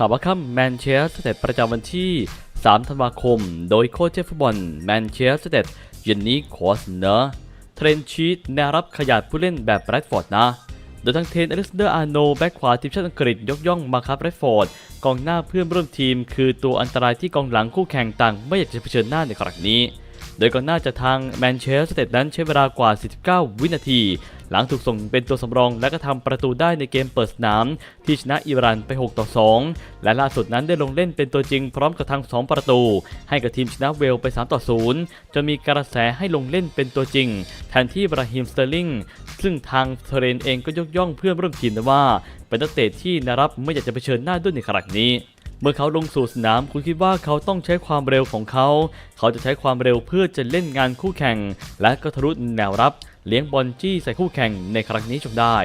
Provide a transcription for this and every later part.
ข่าวว่าค่ำแมนเชสเตอร์ประจำวันที่ 3 ธันวาคม โดยโค้ชเจฟฟุตบอลแมนเชสเตอร์เยนนี่คอสเนอร์เทรนชีตแนวรับขยาดผู้เล่นแบบแรดฟอร์ดนะ โดยทั้งเทนอเล็กซานเดอร์อาร์โนแบ็กขวาทีมชาติอังกฤษยกย่องมาครับแรดฟอร์ดกองหน้าเพื่อนร่วมทีม คือตัวอันตรายที่กองหลังคู่แข่งต่าง ไม่อยากจะเผชิญหน้าในครั้งนี้ โดยก่อนหน้าจะทางแมนเชสเตอร์นั้นใช้เวลากว่า 49 วินาที หลังถูกส่งเป็นตัวสำรองและก็ทำประตูได้ในเกมเปิดสนาม ที่ชนะอิหร่านไป 6 ต่อ 2 และล่าสุดนั้นได้ลงเล่นเป็นตัวจริงพร้อมกับทาง 2 ประตู ให้กับทีมชนะเวลไป 3 ต่อ 0 จนมีกระแสให้ลงเล่นเป็นตัวจริง แทนที่บราฮิมสเตอร์ลิงซึ่งทางเทเรนเองก็ยกย่องเพื่อนร่วมทีมนะว่า เป็นนักเตะที่นารับไม่อยากจะเผชิญหน้าด้วยในครั้งนี้ เมื่อเขาลงสู่สนามคุณคิดว่าเขาต้องใช้ความเร็วของเขา เขาจะใช้ความเร็วเพื่อจะเล่นงานคู่แข่ง และก็ทะลุแนวรับเลี้ยงบอลจี้ใส่คู่แข่งในครั้งนี้จงได้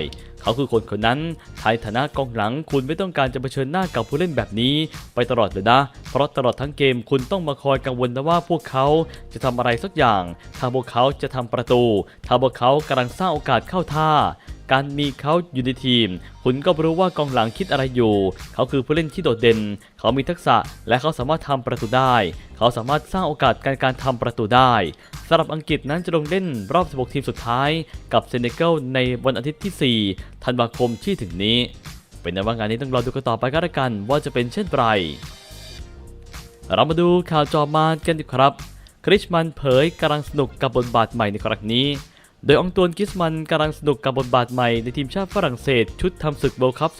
เขาคือคนคนนั้นในฐานะกองหลังคุณไม่ต้องการจะเผชิญหน้ากับผู้เล่นแบบนี้ ไปตลอดเลยนะ เพราะตลอดทั้งเกมคุณต้องมาคอยกังวลนะว่าพวกเขาจะทำอะไรสักอย่าง ถ้าพวกเขาจะทำประตู ถ้าพวกเขากำลังสร้างโอกาสเข้าท่า การมีเขาอยู่ในทีม คุณก็รู้ว่ากองหลังคิดอะไรอยู่ เขาคือผู้เล่นที่โดดเด่น เขามีทักษะและเขาสามารถทำประตูได้ เขาสามารถสร้างโอกาสการการทำประตูได้สำหรับอังกฤษนั้นจะลงเล่นรอบ 16 ทีมสุดท้าย กับเซเนกัลในวันอาทิตย์ที่ 4 ธันวาคมที่ถึงนี้ เป็นในว่างานนี้ต้องรอดูกันต่อไปก็แล้วกันว่าจะเป็นเช่นไรเรามาดูข่าวจอมากันดีครับ คริชมันเผยกำลังสนุกกับบทบาทใหม่ในครั้งนี้ โดยองตวนกิสมันกำลังสนุกกับบทบาทใหม่ในทีมชาติฝรั่งเศส ชุดทำศึกเวิลด์คัพ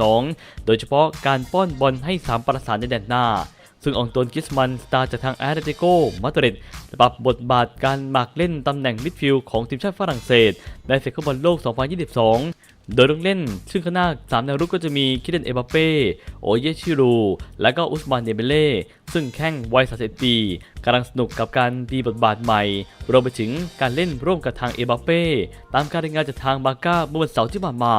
2022 โดยเฉพาะการป้อนบอลให้ 3 ประสานในแดนหน้า ซึ่งองตวนกิสมันสตาร์จากทางแอตเลติโกมาดริดปรับบทบาทการหมากเล่นตำแหน่งมิดฟิลด์ของทีมชาติฝรั่งเศส ในศึกฟุตบอลโลก 2022 โดยลงเล่น ซึ่งข้างหน้าสามแนวรุกก็จะมีคิเดนเอบัปเป้ โอเยชิรู และก็อุสมานเดเบเล่ ซึ่งแข้งวัย31ปีกำลังสนุกกับการมีบทบาทใหม่ รวมไปถึงการเล่นร่วมกับทางเอบัปเป้ ตามการรายงานจากทางบาก้าเมื่อวันเสาร์ที่ผ่านมา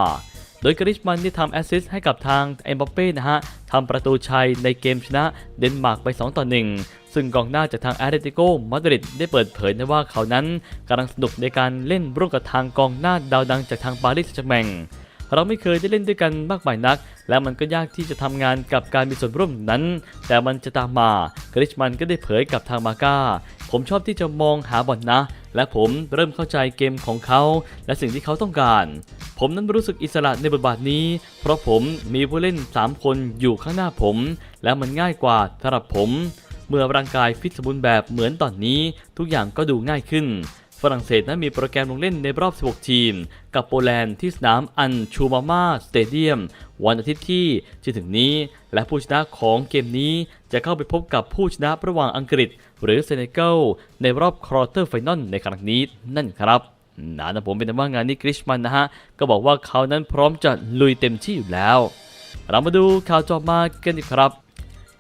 โดยกริชมันได้ทำแอสซิสต์ให้กับทางเอ็มบัปเป้นะฮะทำประตูชัยในเกมชนะเดนมาร์กไป 2 ต่อ 1 ซึ่งกองหน้าจากทางแอตเลติโกมาดริดได้เปิดเผยนะว่าเขานั้นกำลังสนุกในการเล่นร่วมกับทางกองหน้าดาวดังจากทางปารีสแซงต์แชร์แมงเราไม่เคยได้เล่นด้วยกันมากมายนัก และมันก็ยากที่จะทำงานกับการมีส่วนร่วมนั้น แต่มันจะตามมา กริชมันก็ได้เผยกับทางมาก้า ผมชอบที่จะมองหาบอลนะ และผมเริ่มเข้าใจเกมของเขา และสิ่งที่เขาต้องการ ผมนั้นรู้สึกอิสระในบทบาทนี้ เพราะผมมีผู้เล่น 3 คนอยู่ข้างหน้าผม และมันง่ายกว่าสำหรับผม เมื่อร่างกายฟิตสมบูรณ์แบบเหมือนตอนนี้ ทุกอย่างก็ดูง่ายขึ้นฝรั่งเศสนั้นมีโปรแกรมลงเล่นในรอบ 16 ทีม กับโปแลนด์ที่สนามอันชูมาม่าสเตเดียม วันอาทิตย์ที่จะถึงนี้ และผู้ชนะของเกมนี้จะเข้าไปพบกับผู้ชนะระหว่างอังกฤษ หรือเซเนกัลในรอบควอเตอร์ไฟนอลในครั้งนี้นั่นครับนะนะผมเป็นว่างานนี้กริชมันนะฮะ ก็บอกว่าเขานั้นพร้อมจะลุยเต็มที่อยู่แล้ว เรามาดูข่าวจอมากันดีครับ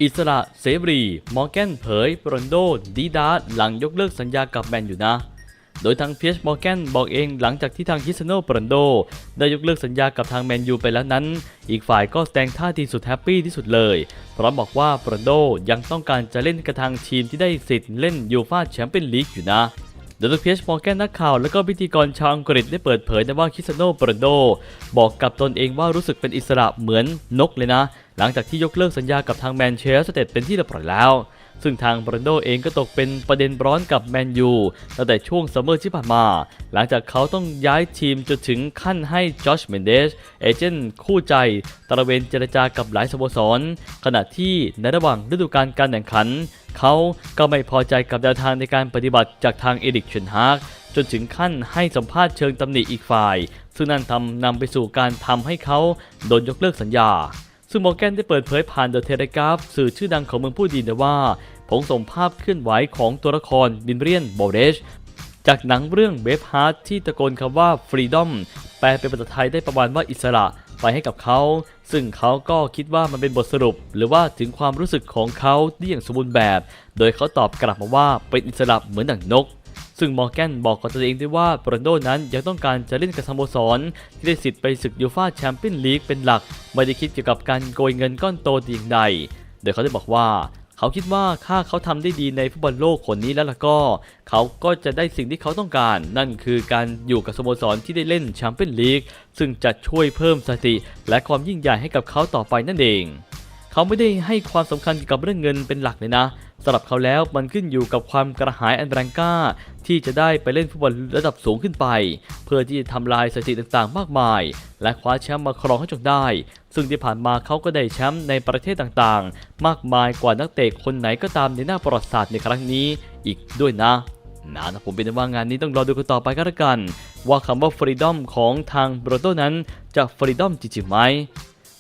อิสระเซบรี มอร์แกนเผยโรนโด ดีดาร์หลังยกเลิกสัญญากับแมนอยู่นะ โดยทางเพียชมอร์แกนบอกเองหลังจากที่ทางคิสโนปรอนโด ได้ยกเลิกสัญญากับทางแมนยูไปแล้วนั้น อีกฝ่ายก็แสดงท่าทีสุดแฮปปี้ที่สุดเลย พร้อมบอกว่าปรอนโดยังต้องการจะเล่นกับทางทีมที่ได้สิทธิ์เล่นยูฟาแชมเปี้ยนลีกอยู่นะโดยเพียชมอร์แกนนักข่าวและก็พิธีกรชาวอังกฤษได้เปิดเผยนะว่าคิสโนปรอนโด บอกกับตนเองว่ารู้สึกเป็นอิสระเหมือนนกเลยนะ หลังจากที่ยกเลิกสัญญากับทางแมนเชสเตอร์เป็นที่เรียบร้อยแล้ว ซึ่งทางบรันโดเองก็ตกเป็นประเด็นร้อนกับแมนยูตั้งแต่ช่วงซัมเมอร์ที่ผ่านมา หลังจากเขาต้องย้ายทีมจนถึงขั้นให้จอชเมนเดสเอเจนต์คู่ใจตระเวนเจรจากับหลายสโมสร ขณะที่ในระหว่างฤดูกาลการแข่งขัน เขาก็ไม่พอใจกับแนวทางในการปฏิบัติจากทางเอริกเชนฮากจนถึงขั้นให้สัมภาษณ์เชิงตำหนิอีกฝ่าย ซึ่งนั่นทำนำไปสู่การทำให้เขาโดนยกเลิกสัญญาซึ่งมอร์แกนได้เปิดเผยผ่านเดอะเทเลกราฟสื่อชื่อดังของเมืองผู้ดีนะว่า ผมส่งภาพเคลื่อนไหวของตัวละครบินเรียนโบเดชจากหนังเรื่องเบฟฮาร์ทที่ตะโกนคำว่า Freedom แปลเป็นภาษาไทยได้ประมาณว่าอิสระไปให้กับเขา ซึ่งเขาก็คิดว่ามันเป็นบทสรุป หรือว่าถึงความรู้สึกของเขาที่อย่างสมบูรณ์แบบ โดยเขาตอบกลับมาว่าเป็นอิสระเหมือนดั่งนก ซึ่งมอร์แกนบอกกับตัวเองด้วยว่าโรนโดนั้นยังต้องการจะเล่นกับสโมสร ที่ได้สิทธิ์ไปศึกยูฟาแชมเปี้ยนลีกเป็นหลัก ไม่ได้คิดเกี่ยวกับการโกยเงินก้อนโตแต่อย่างใด โดยเขาได้บอกว่า เขาคิดว่าถ้าเขาทำได้ดีในฟุตบอลโลกคนนี้แล้วล่ะก็ เขาก็จะได้สิ่งที่เขาต้องการ นั่นคือการอยู่กับสโมสรที่ได้เล่นแชมเปี้ยนลีกซึ่งจะช่วยเพิ่มสติ และความยิ่งใหญ่ให้กับเขาต่อไปนั่นเอง เขาไม่ได้ให้ความสำคัญเกี่ยวกับเรื่องเงินเป็นหลักเลยนะสำหรับเขาแล้วมันขึ้นอยู่กับความกระหายอันแรงกล้า ที่จะได้ไปเล่นฟุตบอลระดับสูงขึ้นไป เพื่อที่จะทำลายสถิติต่างๆ มากมาย และคว้าแชมป์มาครองให้จงได้ ซึ่งที่ผ่านมาเขาก็ได้แชมป์ในประเทศต่างๆ มากมายกว่านักเตะคนไหนก็ตามในหน้าประวัติศาสตร์ในครั้งนี้อีกด้วยนะนะนะผมเป็นว่างานนี้ต้องรอดูกันต่อไปก็แล้วกัน ว่าคำว่าฟรีดอมของทางโบรโตนั้นจะฟรีดอมจริงๆไหม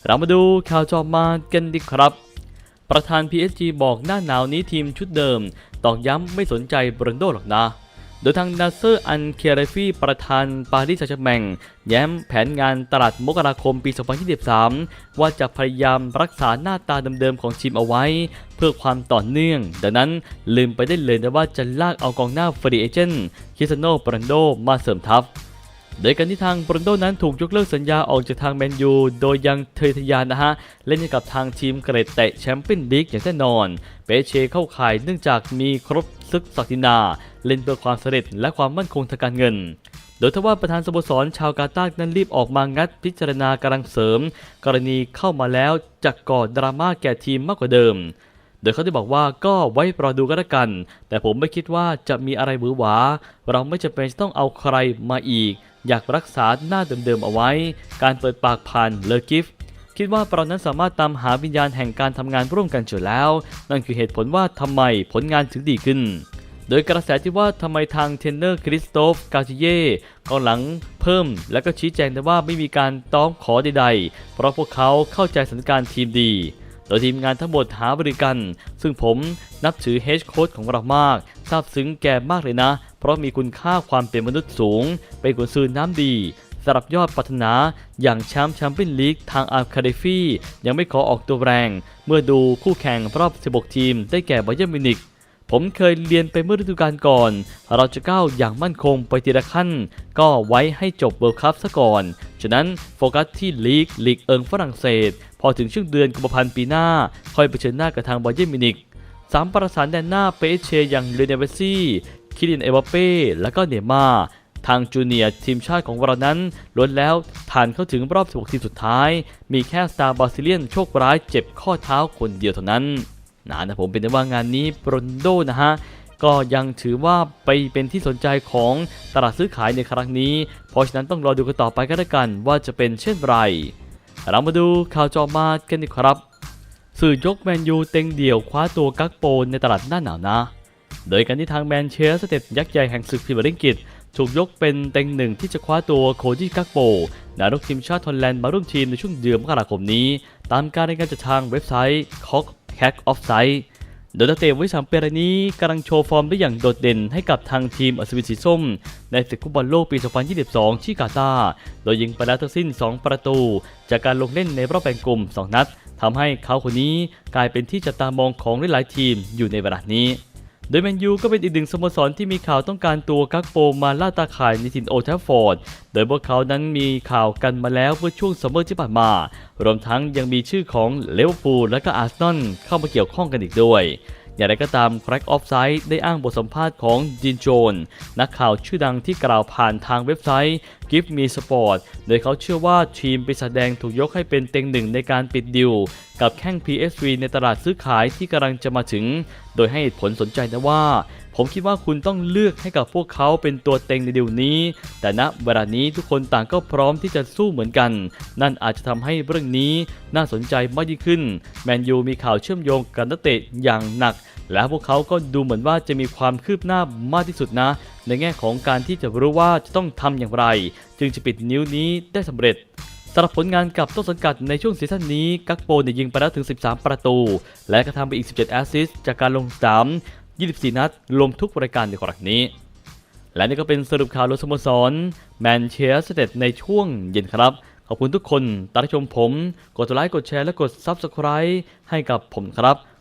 เรามาดูข่าวจอมากันดีครับ ประธาน PSG บอกหน้าหนาวนี้ทีมชุดเดิม ตอกย้ำไม่สนใจบรนโดหรอกนะ โดยทางนาเซอร์อันเคเรฟีประธานปารีสแซงต์แชร์แมงแย้มแผนงานตลาดมกราคมปี 2023 ว่าจะพยายามรักษาหน้าตาเดิมๆของทีมเอาไว้ เพื่อความต่อเนื่อง ดังนั้นลืมไปได้เลยนะว่าจะลากเอากองหน้าฟรีเอเจนต์คิสโนบรนโดมาเสริมทัพ โดยการที่ทางบรนโดนั้นถูกยกเลิกสัญญาออกจากทางแมนยู โดยยังเทยทยานนะฮะ เล่นกับทางทีมเกรดเตะแชมเปี้ยนลีกอย่างแน่นอน เปเชเข้าข่ายเนื่องจากมีครบซึกศักดินา เล่นเพื่อความสำเร็จและความมั่นคงทางการเงินโดยทว่าประธานสโมสรชาวกาตาร์นั้นรีบออกมางัดพิจารณากำลังเสริม กรณีเข้ามาแล้วจะก่อดราม่าแก่ทีมมากกว่าเดิม โดยเขาได้บอกว่าก็ไว้รอดูก็แล้วกัน แต่ผมไม่คิดว่าจะมีอะไรหวือหวา เราไม่จำเป็นจะต้องเอาใครมาอีก อยากรักษาหน้าเดิมๆเอาไว้ การเปิดปากผ่านเลอกิฟคิดว่าเรานั้นสามารถตามหาวิญญาณแห่งการทำงานร่วมกันเจอแล้ว นั่นคือเหตุผลว่าทำไมผลงานถึงดีขึ้นโดยกระแสที่ว่าทำไมทางเทนเนอร์คริสโตฟกาจิเย่กองหลังเพิ่ม และก็ชี้แจงแต่ว่าไม่มีการต้องขอใดๆ เพราะพวกเขาเข้าใจสถานการณ์ทีมดี โดยทีมงานทั้งหมดหาบริกันซึ่งผมนับถือเฮดโค้ชของเรามากซาบซึ้งแกมากเลยนะ เพราะมีคุณค่าความเป็นมนุษย์สูง เป็นกุนซือน้ำดีสำหรับยอดปรารถนาอย่างแชมป์แชมเปี้ยนลีกทางอาร์คาเดฟี่ยังไม่ขอออกตัวแรง เมื่อดูคู่แข่งรอบ 16 ทีม ได้แก่ไบเยอร์มิวนิกผมเคยเรียนไปเมื่อฤดูกาลก่อน เราจะก้าวอย่างมั่นคงไปทีละขั้น ก็ไว้ให้จบเวิลด์คัพซะก่อน ฉะนั้นโฟกัสที่ลีกลีกเอิงฝรั่งเศส พอถึงช่วงเดือนกุมภาพันธ์ปีหน้า ค่อยไปเชิญหน้ากับทางไบเยมินิกสามประสานแดนหน้าเปเชอย่างเลเนเวซี่คิรินเอวาเป้และก็เนย์ม่าร์ทางจูเนียร์ทีมชาติของเรานั้นล้วนแล้วผ่านเข้าถึงรอบ 16 ทีมสุดท้าย มีแค่สตาร์บาซิเลียนโชคร้ายเจ็บข้อเท้าคนเดียวเท่านั้นนะนะผมเป็นได้ว่างานนี้โรนโดนะฮะ ก็ยังถือว่าไปเป็นที่สนใจของตลาดซื้อขายในครั้งนี้ เพราะฉะนั้นต้องรอดูกันต่อไปก็แล้วกันว่าจะเป็นเช่นไร เรามาดูข่าวจอมากันดีครับ สื่อยกแมนยูเต็งเดี่ยวคว้าตัวกักโปในตลาดหน้าหนาวนะ โดยการที่ทางแมนเชสเตอร์ยักษ์ใหญ่แห่งศึกพรีเมียร์ลีกฤษถูกยกเป็นเต็งหนึ่งที่จะคว้าตัวโคดี้กักโปนารุกทีมชาติฮอลแลนด์มาร่วมทีมในช่วงเดือนมกราคมนี้ ตามการรายงานจากทางเว็บไซต์ Cock Hack Offside โดยนักเตะวัยสามปีรายนี้กำลังโชว์ฟอร์มได้อย่างโดดเด่นให้กับทางทีมอัศวินสีส้ม ในศึกฟุตบอลโลกปี 2022 ที่กาตาร์โดยยิงไปแล้วทั้งสิ้น 2 ประตู จากการลงเล่นในรอบแบ่งกลุ่ม 2 นัดทำให้เขาคนนี้กลายเป็นที่จับตามองของหลายๆทีมอยู่ในเวลานี้ โดยแมนยูก็เป็นอีกหนึ่งสโมสรที่มีข่าวต้องการตัวกักโปมาล่าตาข่ายในถิ่นโอทัฟฟอร์ด โดยพวกเขานั้นมีข่าวกันมาแล้วเมื่อช่วงซัมเมอร์ที่ผ่านมา รวมทั้งยังมีชื่อของเลเวอร์พูลและก็อาร์เซนอลเข้ามาเกี่ยวข้องกันอีกด้วยอย่างไรก็ตาม Crack Offside ได้อ้างบทสัมภาษณ์ของจินโจน นักข่าวชื่อดังที่กล่าวผ่านทางเว็บไซต์ Give Me Sport โดยเขาเชื่อว่าทีมปีศาจแดงถูกยกให้เป็นเต็งหนึ่งในการปิดดิว กับแข้ง PSV ในตลาดซื้อขายที่กำลังจะมาถึง โดยให้ผลสนใจนะว่า ผมคิดว่าคุณต้องเลือกให้กับพวกเขาเป็นตัวเต็งในดิวนี้ แต่ณเวลานี้ทุกคนต่างก็พร้อมที่จะสู้เหมือนกัน นั่นอาจจะทำให้เรื่องนี้น่าสนใจมากยิ่งขึ้น แมนยูมีข่าวเชื่อมโยงกับนักเตะอย่างหนัก และพวกเขาก็ดูเหมือนว่าจะมีความคืบหน้ามากที่สุดนะ ในแง่ของการที่จะรู้ว่าจะต้องทำอย่างไร จึงจะปิดนิ้วนี้ได้สำเร็จสำหรับผลงานกับต้นสังกัดในช่วงซีซั่นนี้ กักโปเนี่ยยิงไปแล้วถึง 13 ประตู และกระทำไปอีก 17 แอสซิสต์จากการลงสนาม 24 นัดรวมทุกรายการในครั้งนี้ และนี่ก็เป็นสรุปข่าวรถสโมสรแมนเชสเตอร์ในช่วงเย็นครับ ขอบคุณทุกคนตามชมผม กดไลค์กดแชร์และกด Subscribe ให้กับผมครับ